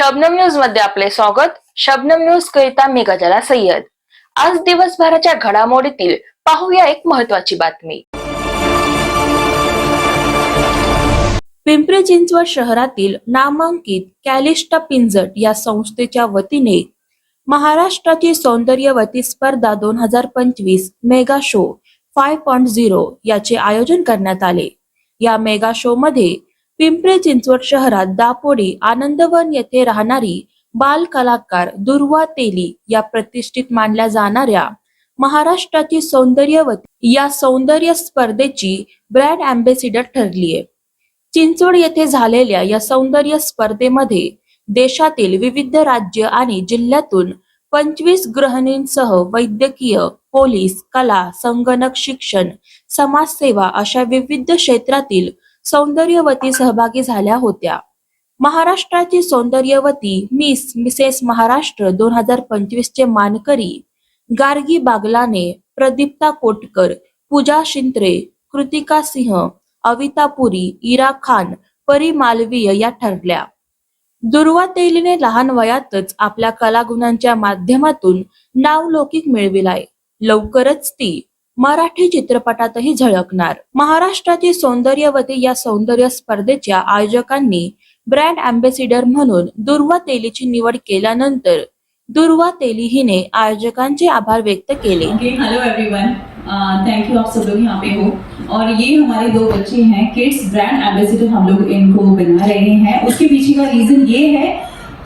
शबनम न्यूजमध्ये आपले स्वागत. शबनम न्यूज करिता मी गजाला सय्यद. आज दिवसभराच्या घडामोडीतील पाहूया एक महत्वाची बातमी. पिंपरी चिंचवड शहरातील नामांकित कॅलिस्टा पिंजट या संस्थेच्या वतीने महाराष्ट्राची सौंदर्यवती स्पर्धा दोन हजार पंचवीस mega show five point zero याचे आयोजन करण्यात आले. या मेगा शो मध्ये पिंपरी चिंचवड शहरात दापोडी आनंदवन येथे राहणारी बाल कलाकार दुर्वा तेली या प्रतिष्ठित मानल्या जाणाऱ्या महाराष्ट्राची सौंदर्यवती या सौंदर्य स्पर्धेची ब्रँड अँबेसिडर ठरलीय चिंचवड येथे झालेल्या या सौंदर्य स्पर्धेमध्ये देशातील विविध राज्य आणि जिल्ह्यातून पंचवीस गृहिणींसह वैद्यकीय पोलीस कला संगणक शिक्षण समाजसेवा अशा विविध क्षेत्रातील सौंदर्यवती सहभागी झाल्या होत्या. महाराष्ट्राची सौंदर्यवती मिस मिसेस महाराष्ट्र दोन हजार पंचवीस चे मानकरी गार्गी बागलाने प्रदीप्ता कोटकर पूजा शिंत्रे कृतिका सिंह अविता पुरी इरा खान परी मालवीय या ठरल्या. दुर्वा तेलीने लहान वयातच आपल्या कलागुणांच्या माध्यमातून नावलौकिक मिळविलाय. लवकरच ती मराठी चित्रपटातही झळकणार. महाराष्ट्राची सौंदर्यवती या सौंदर्य स्पर्धेच्या आयोजकांनी ब्रँड अँबेसिडर म्हणून दुर्वा तेलीची निवड केल्यानंतर दुर्वा तेली हिने आयोजकांचे आभार व्यक्त केले. Okay hello everyone thank you आप सब लोग यहाँ पे हो. और ये हमारे दो बच्चे हैं किड्स ब्रांड एम्बेसिडर हम लोग इनको बना रहे हैं. उसके पीछे का रीजन ये है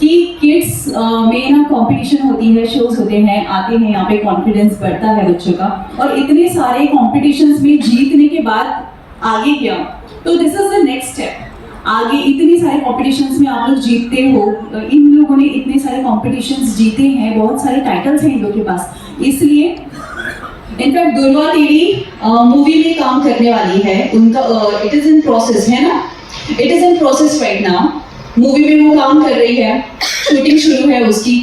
कि किड्स में ना कंपटीशन होती है शोज़ होते हैं, आते हैं, यहाँ पे कॉन्फिडेंस बढ़ता है बच्चों का। और इतने सारे कॉम्पिटिशन्स में जीतने के बाद आगे क्या? तो this is the next step आगे इतने सारे कॉम्पिटिशन्स में आप लोग जीतते हो। इन लोगों ने इतने सारे कॉम्पिटिशन्स जीते हैं, बहुत सारे टाइटल्स हैं इन लोगों के पास। इसलिए, in fact Durga Devi movie में काम करने वाली है। उनका इट इज़ इन प्रोसेस है ना? It is in process right now movie में वो काम कर रही है शूटिंग शुरू है उसकी।